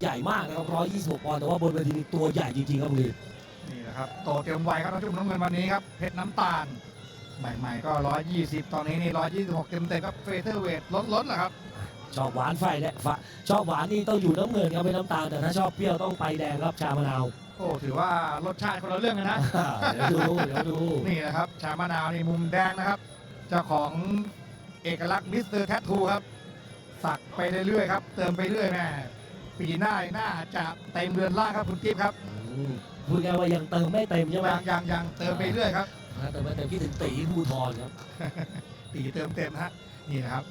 ใหญ่มากนะครับ126ปอนด์แต่ว่าบนเวทีนี่ตัวใหญ่จริงๆครับบุรีนี่นะครับโตเต็มวัยครับน้องจุ่มน้ำเงินวันนี้ครับเพชรน้ำตาลใหม่ๆก็ 120 ตอนนี้นี่126 เต็มเต็มๆครับเฟเธอร์เวทลดลดเหรอครับ ชอบหวานไฟแดงฝชอบหวานนี่ต้องอยู่น้ำเงินครับไม่น้ำตาลแต่ถ้าชอบเปรี้ยวต้องไปแดงครับชามะนาวโอ้ถือว่ารสชาติคนละเรื่องกันนะเดี๋ยวดูเดี๋ยวดูนี่นะครับชามะนาวนี่มุมแดงนะครับเจ้าของเอกลักษณ์มิสเตอร์แททูครับ สักไปเรื่อยๆครับ เติมไปเรื่อยแม่ ปีหน้าหน้าจะเต็มเรือนล่างครับคุณกิ๊ฟครับอืมพูดง่ายว่ายังเติมไม่เต็มใช่ไหมยังยังยังเติมไปเรื่อยครับเติมไม่เต็มคิดถึงตีภูทรครับ ตีเติมเต็มนะฮะนี่นะครับ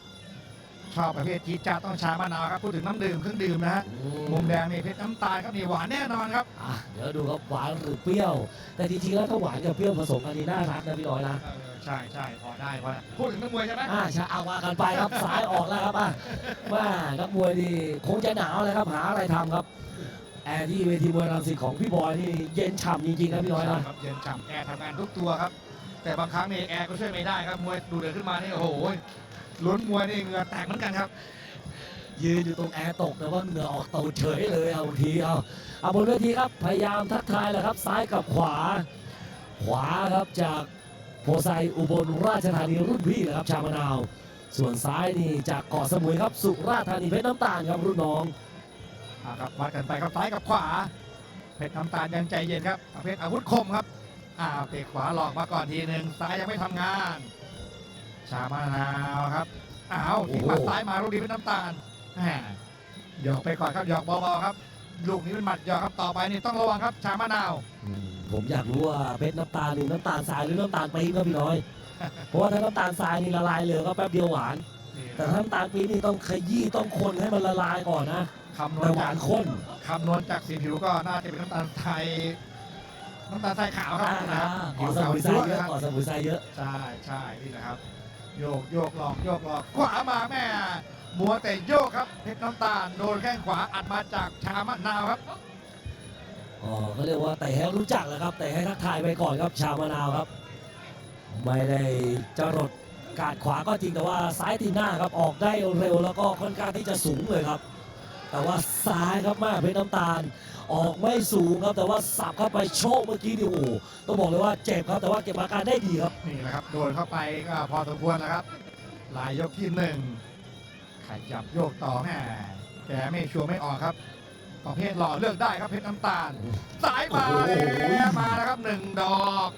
ชอบประเภทจีดจ้าดต้องชามะนาวครับพูดถึงน้ำดื่มเครื่องดื่มนะฮะมุมแดงนี่เพชรน้ำตาลครับนี่หวานแน่นอนครับอะเดี๋ยวดูครับหวานหรือเปรี้ยว แต่จริงๆแล้วถ้าหวานกับเปรี้ยวผสมกันนี่น่ารักนะพี่น้อยนะเออใช่ใช่พอได้พอได้พูดถึงนักมวยใช่ไหมอ่าใช่เอาว่ากันไปครับสายออกแล้วครับอะว่านักมวยนี่คงจะหนาวเลยครับหาอะไรทำครับ แอร์ที่เวทีมวยรังสิตของพี่บอยนี่เย็นฉ่ำจริงๆนะพี่น้อยนะ ครับเย็นฉ่ำแอร์ทำงานทุกตัวครับ แต่บางครั้งนี่แอร์ก็ช่วยไม่ได้ครับมวยดูเดือดขึ้นมานี่โอ้โห ลุ้นมวยนี่เหงื่อแตกเหมือนกันครับ ยืนอยู่ตรงแอร์ตกแต่ว่าเหงื่อออกตูดเฉยเลยเอาบางทีเอาเอาบนเวทีครับพยายามทักทายแหละครับซ้ายกับขวา ขวาครับจากโพไซอุบลราชธานีรุ่นพี่นะครับชามะนาว ส่วนซ้ายนี่จากเกาะสมุยครับสุราษฎร์ธานีเพชรน้ำตาลครับรุ่นน้องอ่าครับวัดกันไปครับซ้ายกับขวาเพชรน้ำตาลยังใจเย็นครับประเภทอาวุธคมครับอ้าเตะขวาหลอกมาก่อนทีหนึ่งซ้ายยังไม่ทำงาน ชามะนาวครับอ้าวทิ้งหมัดซ้ายมาลูกนี้เป็นน้ำตาลแหมหยอกไปก่อนครับหยอกเบาๆครับ ลูกนี้เป็นหมัดหยอกครับต่อไปนี่ต้องระวังครับชามะนาวอืมผมอยากรู้ว่าเพชรน้ำตาลนี่น้ำตาลทรายหรือน้ำตาลปี๊บครับพี่น้อย เพราะว่าถ้าน้ำตาลทรายนี่ละลายเลยก็แป๊บเดียวหวาน นี่แต่ถ้าน้ำตาลปี๊บนี่ต้องขยี้ต้องคนให้มันละลายก่อนนะคำนวแต่ณหจาวากนข้นคำนวณจากสีผิวก็น่าจะเป็นน้ำตาลไทยน้ำตาลทรายขาวครับนะครับขอสมุนไพรเยอะขอสมุนไพรเยอะ ใช่ใช่นี่นะครับ โยกโยกหลอกโยกหลอกขวามาแม่มัวแต่โยกครับเพชรน้ำตาลโดนแข้งขวาอัดมาจากชามะนาวครับอ๋อเขาเรียกว่าแต่ให้รู้จักแหละครับ แต่ให้ทักทายไปก่อนครับชามะนาวครับ ไม่ได้จรดกาดขวาก็จริงแต่ว่าซ้ายตีหน้าครับออกได้เร็วแล้วก็ค่อนข้างที่จะสูงเลยครับ แต่ว่าซ้ายครับมากเพชรน้ำตาล ออกไม่สูงครับ แต่ว่าสับเข้าไปโชคเมื่อกี้นี่โอ้โหต้องบอกเลยว่าเจ็บครับ แต่ว่าเก็บอาการได้ดีครับ นี่นะครับโดนเข้าไปก็พอสมควรนะครับลายยกที่หนึ่งขยับโยกต่อแม่แกไม่ชัวร์ไม่ออกครับประเภทหล่อเลือกได้ครับเพชรน้ำตาลสายมาโอ้โหแล้วมาแล้วครับหนึ่งดอก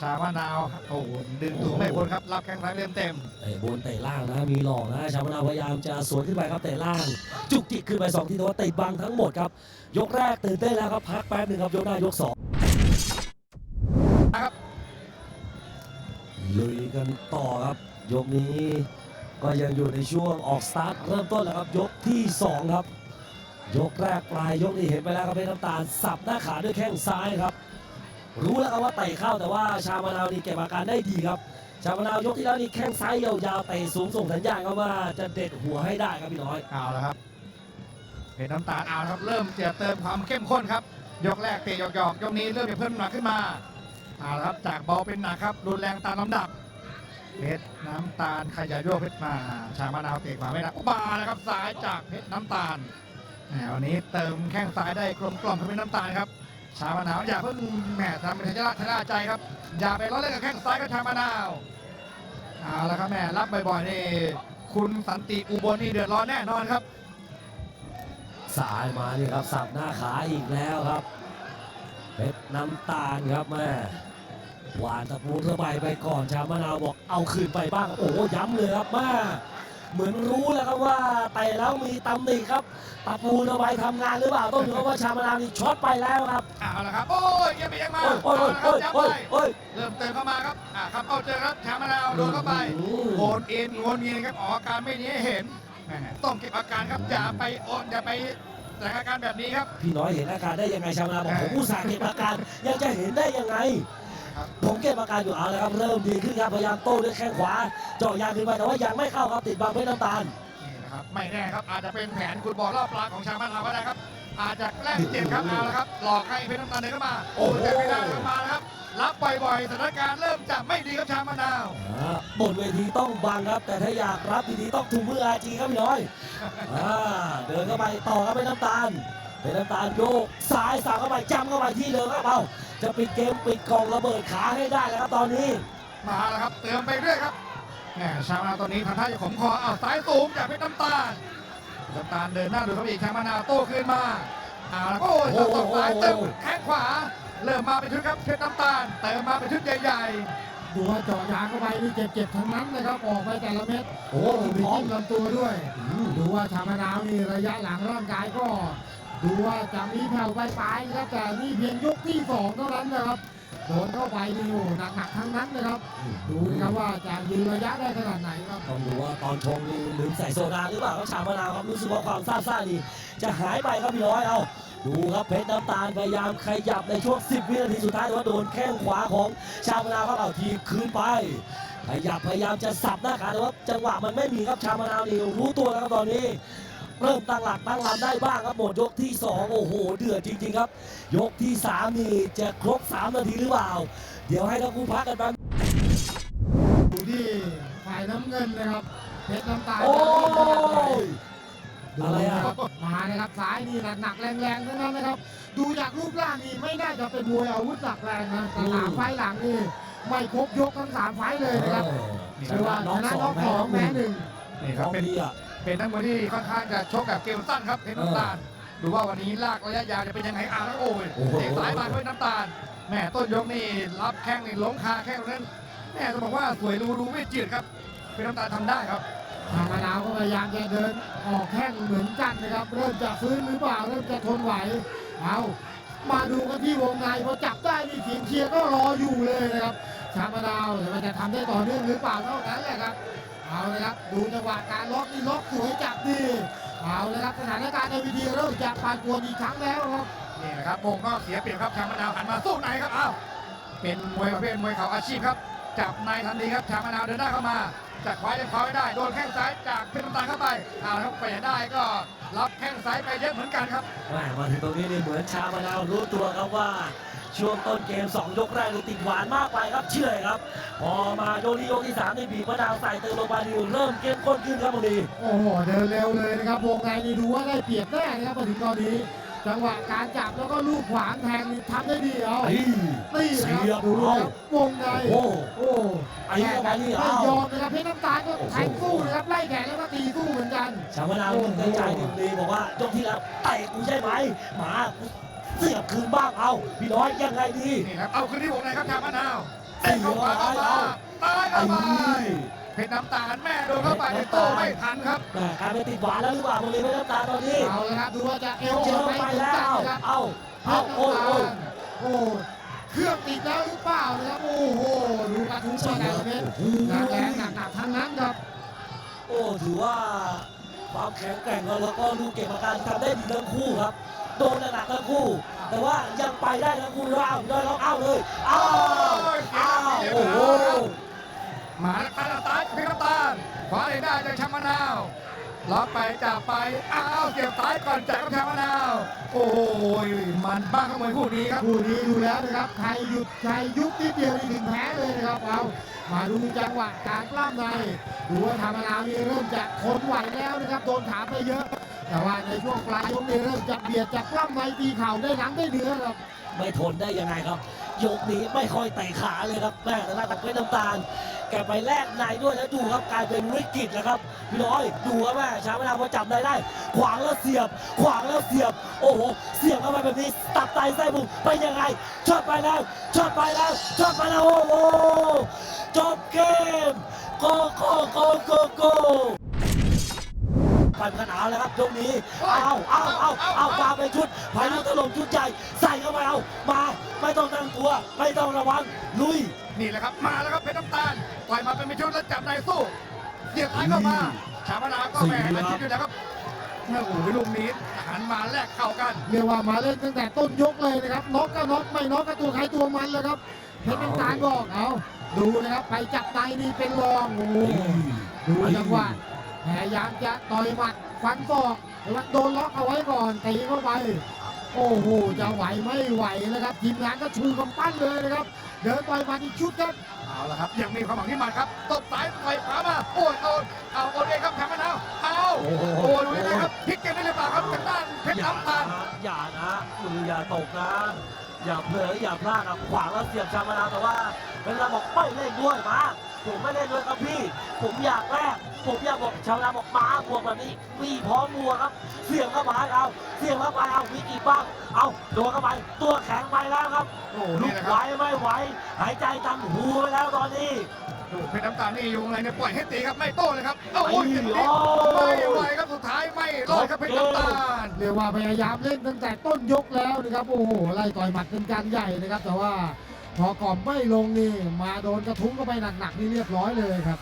ชามะนาวโอ้โหดึงตัวไม่พ้นครับ รับแข้งซ้ายเต็มเต็มเตะบนเตะล่างนะมีหลอกนะชาวมะนาวพยายามจะสวนขึ้นไปครับเตะล่าง จุกจิกขึ้นไปสองทีแต่ว่าติดบังทั้งหมดครับ ยกแรกตื่นเต้นแล้วครับพักแป๊บหนึ่งครับยกหน้ายกสองๆนะครับลุยกันต่อครับ ยกนี้ก็ยังอยู่ในช่วงออกสตาร์ทเริ่มต้นแล้วครับ ยกที่สองครับ ยกแรกปลายยกนี้เห็นไปแล้วครับเพชรน้ำตาลสับหน้าขาด้วยแข้งซ้ายครับ รู้แล้วครับว่าเตะเข้าแต่ว่าชามะนาวนี่เก็บอาการได้ดีครับ ชามะนาวยกที่แล้วนี่แข้งซ้ายยาวๆเตะสูงส่งสัญญาณครับว่าจะเด็ดหัวให้ได้ครับพี่น้อยเอาละครับเพชรน้ำตาลเอาละครับ เริ่มจะเติมความเข้มข้นครับ ยกแรกเตะหยอกๆยกนี้เริ่มจะเพิ่มหนักขึ้นมาเอาละครับจากเบาเป็นหนักครับรุนแรงตามลำดับเพชรน้ำตาลขยายโยกเพชรมา ชามะนาวเตะขวาไม่ได้อุบานะครับซ้ายจากเพชรน้ำตาลแหมวันนี้เติมแข้งซ้ายได้กลมกล่อมเพชรน้ำตาลครับ ชามะนาวอย่าเพิ่งแหมทำเป็นทะลาะทะลาะใจครับ อย่าไปล้อเล่นกับแข้งซ้ายกับชามะนาวเอาละครับแม่รับบ่อยๆนี่คุณสันติอุบลนี่เดือดร้อนแน่นอนครับ สายมานี่ครับสับหน้าขาอีกแล้วครับเพชรน้ำตาลครับแม่หวานตะปูระบายไปก่อนชามะนาวบอกเอาคืนไปบ้าง โอ้ย้ำเลยครับแม่ เหมือนรู้แล้วครับว่าไต่แล้วมีตำหนิครับตะปูระบายทำงานหรือเปล่าต้องดูครับว่าชามะนาวนี่ช็อตไปแล้วครับเอาละครับโอ้ยยังไม่ยังมาโอ้ยโอ้ยเอาโอ้ยละครับโอ้ยย้ำโอ้ยโอ้ยไปเริ่มเติมเข้ามาครับอ่าครับเอาเจอครับชามะนาวโดนเข้าไปอืมโอนเอ็นโอนเงียนครับออกอาการไม่ดีให้เห็นแหมต้องเก็บอาการครับอย่าไปโอนอย่าไปแสดงอาการแบบนี้ครับพี่น้อยเห็นอาการได้ยังไงชาวนาบอกผมอุตส่าห์เก็บอาการยังจะเห็นได้ยังไงครับ ผมเก็บอาการอยู่เอาแล้วครับเริ่มดีขึ้นครับพยายามโต้ด้วยแข้งขวาเจาะยางขึ้นไปแต่ว่ายังไม่เข้าครับติดบังเพชรน้ำตาลนี่นะครับไม่แน่ครับอาจจะเป็นแผนคุณบอกล่อปลาของชามะนาวก็ได้ครับ อาจจะแกล้งเจ็บครับเอาละครับหลอกให้เพชรน้ำตาลเดินเข้ามาโอ้ยแต่ไม่ได้เข้ามานะครับรับบ่อยๆสถานการณ์เริ่มจะไม่ดีครับชามะนาวอ่าบนเวทีต้องบังครับ แต่ถ้าอยากรับดีๆต้องถุงมืออาจีครับพี่น้อยอ่าเดินเข้าไปต่อครับเป็นน้ำตาลเป็นน้ำตาลโยกซ้ายสั่งเข้าไปจำเข้าไปที่เดิมครับเอา จะปิดเกมปิดกล่องระเบิดขาให้ได้แล้วครับตอนนี้ มาแล้วครับเติมไปเรื่อยครับแหมชามะนาวตอนนี้ทำท่าจะขมคออ้าวซ้ายสูงจากเพชรน้ำตาลน้ำตาลเดินหน้าดูครับอีกชามะนาวโต้ขึ้นมาอ้าวแล้วก็โอ้ยโอ้โหตบซ้ายเติมแข้งขวา เริ่มมาเป็นชุดครับเพชรน้ำตาลเติมมาเป็นชุดใหญ่ดูว่าเจาะยางเข้าไปนี่เจ็บๆทั้งนั้นนะครับออกไปแต่ละเม็ดโอ้มีมีพร้อมจิ้มลำตัวด้วยอืมดูว่าชามะนาวนี่ระยะหลังร่างกายก็ ดูว่าจะมีแผ่วไปปลายๆนะครับแต่นี่เพียงยกที่สองเท่านั้นนะครับโดนเข้าไปนี่โอ้หนักๆทั้งนั้นนะครับ ดูนะครับว่าจะยืนระยะได้ขนาดไหนครับต้องดูว่าตอนชงนี่ลืมใส่โซดาหรือเปล่าครับชามะนาวครับรู้สึกว่าความซ่าซ่านี่จะหายไปครับพี่น้อยเอาดูครับเพชรน้ำตาลพยายามขยับในช่วง 10 วินาทีสุดท้ายแต่ว่าโดนแข้งขวาของชามะนาวครับเอาทีบคืนไปขยับพยายามจะสับหน้าขาแต่ว่าจังหวะมันไม่มีครับชามะนาวนี่รู้ตัวแล้วครับตอนนี้ เริ่มตั้งหลักตั้งลำได้บ้างครับหมดยกที่ 2 โอ้โห เดือดจริง ๆ ครับ ยกที่ 3 นี่จะครบ 3 นาทีหรือเปล่า เดี๋ยวให้ทั้งคู่พักกันแป๊บดูที่ฝ่ายน้ำเงินนะครับเพชรน้ำตาลโอ้ยดูอะไรอะนะครับมานะครับซ้ายนี่หนักๆแรงๆทั้งนั้นนะครับ ดูจากรูปร่างนี่ไม่น่าจะเป็นมวยอาวุธหนักแรงนะแต่สามไฟล์หลังนี่ไม่ครบยกทั้งสามไฟล์เลยนะครับชไม่ว่านะชน้องนะสน็อองกแพ้สองหแพ้นึ่งหนึ่งๆนี่ครับเป็นดีอะ เป็นนักมวยที่ค่อนข้างจะชกแบบเกมสั้นครับเพชรน้ำตาลดูว่าวันนี้ลากระยะยาวจะเป็นยังไงอ่าแล้วโอ้ยเตะซ้ายมาด้วยน้ำตาลแม่ต้นยกนี่รับแข้งนี่ล้มคาแข้งตรงนั้นแม่ต้องบอกว่าสวยรู้รู้ไม่จืดครับเพชรน้ำตาลทำได้ครับทางมะนาวก็พยายามจะเดินออกแข้งเหมือนกันนะครับ เริ่มจะฟื้นหรือเปล่าเริ่มจะทนไหวเอามาดูกันที่วงในพอจับได้นี่เสียงเชียร์ก็รออยู่เลยนะครับชามะนาวมันจะทำได้ต่อเนื่องหรือเปล่าเท่านั้นแหละครับ เอาเลยครับดูจังหวะการล็อกนี่ล็อกสวยจับดีเอาเลยครับสถานการณ์ในวิธีเริ่มจะปานกวนอีกครั้งแล้วครับนี่นะครับวงก็เสียเปรียบครับชามะนาวหันมาสู้ในครับอ้าวเป็นมวยประเภทมวยเข่าอาชีพครับ จับในทันทีครับชามะนาวเดินหน้าเข้ามาจะคว้าจะคว้าไม่ได้โดนแข้งซ้ายจากเพชรน้ำตาลเข้าไปเอาละครับไปได้ก็รับแข้งซ้ายไปเยอะเหมือนกันครับแม่มาถึงตรงนี้นี่เหมือนชามะนาวรู้ตัวครับว่า ช่วงต้นเกม 2 ยกแรกนี่ติดหวานมากไปครับเชื่อยครับ พอมายกนี้ยกที่3นี่บีบมะนาวใส่เติมลงไปนี่เริ่มเข้มข้นขึ้นครับตรงนี้โอ้โหเดินเร็วเลยนะครับวงในนี่ดูว่าได้เปรียบแน่นะครับมาถึงตอนนี้ จังหวะการจับแล้วก็ลูกขวางแทงนี่ทำได้ดีเอาไอ้นี่นะเสีคยรับบดูคเอารับวงในโอ้โอ้ไอ้ยังไงนี่ไม่เอายอมนะครับเพชรน้ำตาลก็แทงสู้นะครับไล่แขนแล้วก็ตีสู้เหมือนกันชามะนาวนึกในใจหนึ่งดีบอกว่ายกที่แล้วเตะกูใช่ไหมหมากู เสียบคืนบ้างเอาพี่น้อยยังไงดีนี่ครับเอาคืนที่วงในครับชามะนาวเตะเข้าขวาเข้ามาตายไอ้เข้าไปเพชรน้ำตาลแม่โดนเข้าไปในโต้ไม่ทันครับแม่กลายเป็นติดหวานแล้วหรือเปล่าตรงนี้ไม่น้ำตาลตอนนี้เอาเลยครับดูว่าจะเอวเจอ่ออนไหมไปเหมือนแล้กันวนะครับเอาเพเอาชรโอ้น้ำโอ้ตาลโอ้เครื่องติดแล้วหรือเปล่านะครับโอ้โหดูกระทุ้งมาแต่ละเม็ดหนักแรงหนักๆทั้งนั้นครับ โอ้ถือว่าความแข็งแกร่งแล้วก็ลูกเก็บอาการทำได้ดีทั้งคู่ครับ โดนหนักๆทั้งคู่ แต่ว่ายังไปได้ทั้งคู่แล้วเอาได้แล้วเอาเลยเอาเอาโอ้โหหมาตาลตายเพชรน้ำตาลขวาเลยได้จากชามะนาวล็อกไปจับไปอ้าวเสียบซ้ายก่อนจากชามะนาว โอ้ยมันบ้างขโมยคู่นี้ครับคู่นี้ดูแล้วนะครับใครหยุดใครยุบนิดเดียวนี่ถึงแพ้เลยนะครับเอามาดูจังหวะการกล้ามในดูว่าธรรมนาวนี่เริ่มจะทนไหวแล้วนะครับโดนขาไปเยอะ แต่ว่าในช่วงปลายยกนี้เริ่มจะเบียดจากกล้ามในตีเข่าได้หนังได้เนื้อครับไม่ทนได้ยังไงครับ ยกนี้ไม่ค่อยไต่ขาเลยครับแม่แต่หน้าตัดเป็นน้ำตาล แกไปแลกในด้วยแล้วดูครับกลายเป็นวิกฤตนะครับพี่น้อยดูครับแม่ช้าเวลาพอจับได้ได้ ขวางแล้วเสียบ ขวางแล้วเสียบ โอ้โห เสียบเข้าไปแบบนี้ ตับไตไส้พุงไปยังไงช็อตไปแล้วช็อตไปแล้วช็อตไปแล้วโอ้โหจบเกมโกโกโกโกโก ปันขนาดแล้วครับตรงนี้เอาเอาเอาเอาวางไปชุดพายุถล่มชุดใหญ่ใส่เข้าไปเอามาไม่ต้องตั้งตัว ไม่ต้องระวังลุยนี่แหละครับมาแล้วครับเพชรน้ำตาลปล่อยมาเป็นมิชุดแล้วจับในสู้เสียบซ้ายเข้ามาชามะนาวก็แหม่อาชีพอยู่แล้วครับโอ้โหลูกนี้หันมาแลกเข้ากันเรียกว่ามาเล่นตั้งแต่ต้นยกเลยนะครับน็อกก็น็อกไม่น็อกก็ตัวใครตัวมันเลยครับเพชรน้ำตาลบอกเอาดูนะครับไปจับในนี่เป็นรองโอ้โหดูจังหวะ พยายามจะต่อยหมัดฟันศอกแมันโดนล็อกเอาไว้ก่อนตีเข้าไป โอ้โหจะไหวไม่ไหวนะครับทีมงานก็ชูกำปั้นเลยนะครับ เดินต่อยหมัดอีกชุดครับเอาละครับยังมีความหวังที่มาครับตบซ้ายต่อยขวามาโอ้ยเอาเอาโอเคครับแขนมันเอาเอาโอ้โหดูนี่นะครับพลิกเกมได้หรือเปล่าครับทาะด้านเพชรน้ำตาลอย่านะดูอย่าตกนะ อย่าเผลออย่าพลาดนะขวางแล้วเสียบชามานาวแต่ว่าเป็นเราบอกไม่เล่นด้วยมาผมไม่เล่นด้วยครับพี่ ผมอยากแรกผมอยากบอกชาวนาบอกมาบวกแบบนี้มีพร้อมบัวครับ เสียบเข้าไปเอา เสียบเข้าไปเอาวิกอีกบ้าง เอาโดนเข้าไปตัวแข็งไปแล้วครับโอ้ลุนี่กแหละคไหวรับไม่ไหวหายใจตันหูไปแล้วตอนนี้ดู เพชรน้ำตาลนี่อยู่อะไรเนี่ยปล่อยให้ตีครับไม่โต้เลยครับโอ้โหไอ้เจ็บโอ้นิดไม่ไหวครับสุดท้ายไม่รอดครับเพชรน้ำตาลเรียกว่าพยายามเล่นตั้งแต่ต้นยกแล้วนะครับโอ้โหไล่ต่อยหมัดเป็นการใหญ่นะครับ แต่ว่าพอก่อนไม่ลงนี่มาโดนกระทุ้งเข้าไปหนักๆนี่เรียบร้อยเลยครับ